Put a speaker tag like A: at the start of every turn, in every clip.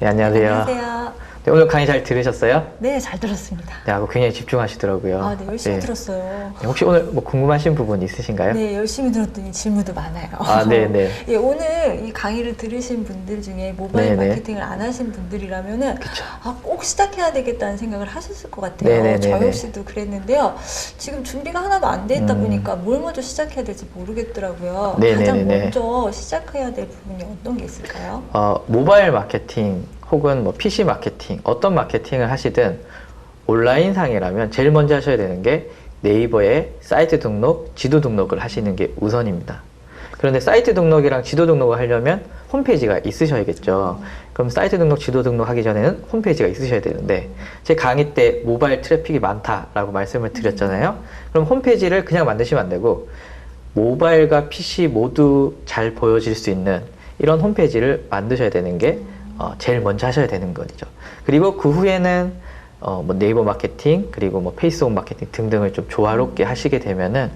A: 네, 안녕하세요.
B: 안녕하세요.
A: 네, 오늘 강의 잘 들으셨어요?
B: 네, 잘 들었습니다.
A: 네, 하고 굉장히 집중하시더라고요.
B: 아, 네, 열심히
A: 네.
B: 들었어요.
A: 네, 혹시 오늘 뭐 궁금하신 부분 있으신가요?
B: 네, 열심히 들었더니 질문도 많아요.
A: 아, 네, 네.
B: 예, 오늘 이 강의를 들으신 분들 중에 모바일
A: 네, 네.
B: 마케팅을 안 하신 분들이라면은
A: 그쵸.
B: 아, 꼭 시작해야 되겠다는 생각을 하셨을 것 같아요.
A: 네, 네, 네,
B: 저
A: 네.
B: 역시도 그랬는데요. 지금 준비가 하나도 안 돼 있다
A: 음.
B: 보니까 뭘 먼저 시작해야 될지 모르겠더라고요.
A: 네, 네,
B: 가장. 먼저 시작해야 될 부분이 어떤 게 있을까요?
A: 어, 모바일 마케팅 혹은 뭐 PC 마케팅 어떤 마케팅을 하시든 온라인 상이라면 제일 먼저 하셔야 되는 게 네이버에 사이트 등록, 지도 등록을 하시는 게 우선입니다. 그런데 사이트 등록이랑 지도 등록을 하려면 홈페이지가 있으셔야겠죠. 그럼 사이트 등록, 지도 등록 하기 전에는 홈페이지가 있으셔야 되는데 제 강의 때 모바일 트래픽이 많다라고 말씀을 드렸잖아요. 그럼 홈페이지를 그냥 만드시면 안 되고 모바일과 PC 모두 잘 보여질 수 있는 이런 홈페이지를 만드셔야 되는 게 어, 제일 먼저 하셔야 되는 거죠. 그리고 그 후에는 어, 뭐 네이버 마케팅 그리고 뭐 페이스북 마케팅 등등을 좀 조화롭게 하시게 되면은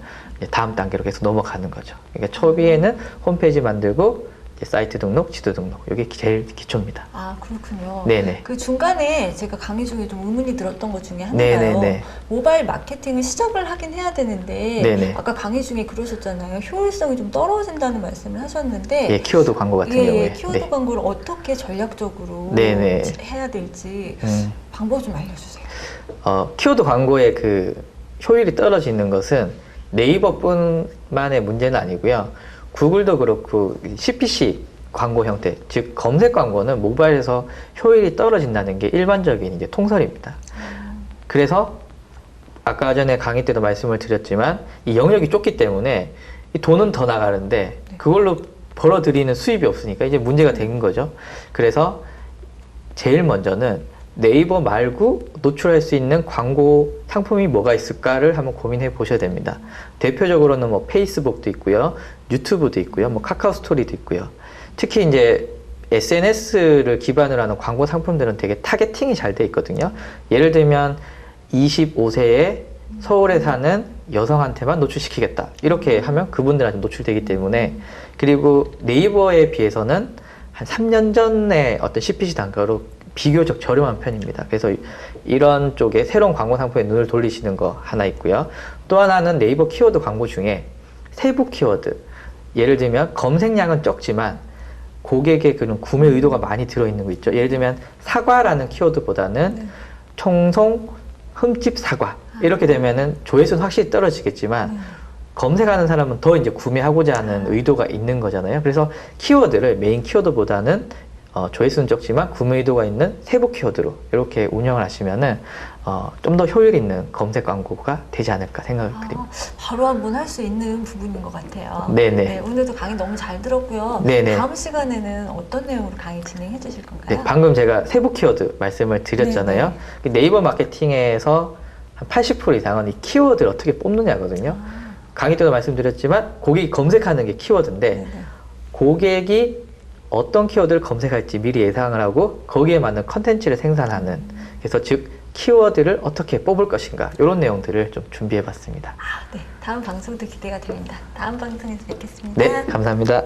A: 다음 단계로 계속 넘어가는 거죠. 그러니까 초기에는 홈페이지 만들고 사이트 등록, 지도 등록 이게 제일 기초입니다.
B: 아, 그렇군요.
A: 네네.
B: 그 중간에 제가 강의 중에 좀 의문이 들었던 것 중에 하나가요.
A: 네네네.
B: 모바일 마케팅을 시작을 하긴 해야 되는데
A: 네네.
B: 아까 강의 중에 그러셨잖아요. 효율성이 좀 떨어진다는 말씀을 하셨는데
A: 예, 키워드 광고 같은
B: 예,
A: 경우에.
B: 예, 키워드
A: 네.
B: 광고를 어떻게 전략적으로
A: 네네.
B: 해야 될지
A: 음.
B: 방법 좀 알려주세요.
A: 어, 키워드 광고의 그 효율이 떨어지는 것은 네이버뿐만의 문제는 아니고요. 구글도 그렇고 CPC 광고 형태, 즉 검색 광고는 모바일에서 효율이 떨어진다는 게 일반적인 이제 통설입니다. 그래서 아까 전에 강의 때도 말씀을 드렸지만 이 영역이 좁기 때문에 이 돈은 더 나가는데 그걸로 벌어들이는 수입이 없으니까 이제 문제가 된 거죠. 그래서 제일 먼저는 네이버 말고 노출할 수 있는 광고 상품이 뭐가 있을까를 한번 고민해 보셔야 됩니다. 대표적으로는 뭐 페이스북도 있고요, 유튜브도 있고요, 뭐 카카오 스토리도 있고요. 특히 이제 SNS를 기반으로 하는 광고 상품들은 되게 타겟팅이 잘 돼 있거든요. 예를 들면 25세에 서울에 사는 여성한테만 노출시키겠다. 이렇게 하면 그분들한테 노출되기 때문에 그리고 네이버에 비해서는 한 3년 전에 어떤 CPC 단가로 비교적 저렴한 편입니다. 그래서 이런 쪽에 새로운 광고 상품에 눈을 돌리시는 거 하나 있고요. 또 하나는 네이버 키워드 광고 중에 세부 키워드. 예를 들면 검색량은 적지만 고객의 그런 구매 의도가 많이 들어있는 거 있죠. 예를 들면 사과라는 키워드보다는
B: 네.
A: 총송 흠집 사과 이렇게 되면은 조회수는 확실히 떨어지겠지만
B: 네.
A: 검색하는 사람은 더 이제 구매하고자 하는 의도가 있는 거잖아요. 그래서 키워드를 메인 키워드보다는 어, 조회수는 적지만 구매 의도가 있는 세부 키워드로 이렇게 운영을 하시면은 어, 좀 더 효율 있는 검색 광고가 되지 않을까 생각을
B: 아,
A: 드립니다.
B: 바로 한번 할 수 있는 부분인 것 같아요.
A: 네네.
B: 네, 오늘도 강의 너무 잘 들었고요.
A: 네네.
B: 다음 시간에는 어떤 내용으로 강의 진행해 주실 건가요?
A: 네, 방금 제가 세부 키워드 말씀을 드렸잖아요. 그 네이버 마케팅에서 한 80% 이상은 이 키워드를 어떻게 뽑느냐거든요.
B: 아,
A: 강의 때도 말씀드렸지만 고객이 검색하는 게 키워드인데
B: 네네.
A: 고객이 어떤 키워드를 검색할지 미리 예상을 하고 거기에 맞는 컨텐츠를 생산하는 그래서 즉 키워드를 어떻게 뽑을 것인가 이런 내용들을 좀 준비해 봤습니다.
B: 아, 네. 다음 방송도 기대가 됩니다. 다음 방송에서 뵙겠습니다.
A: 네, 감사합니다.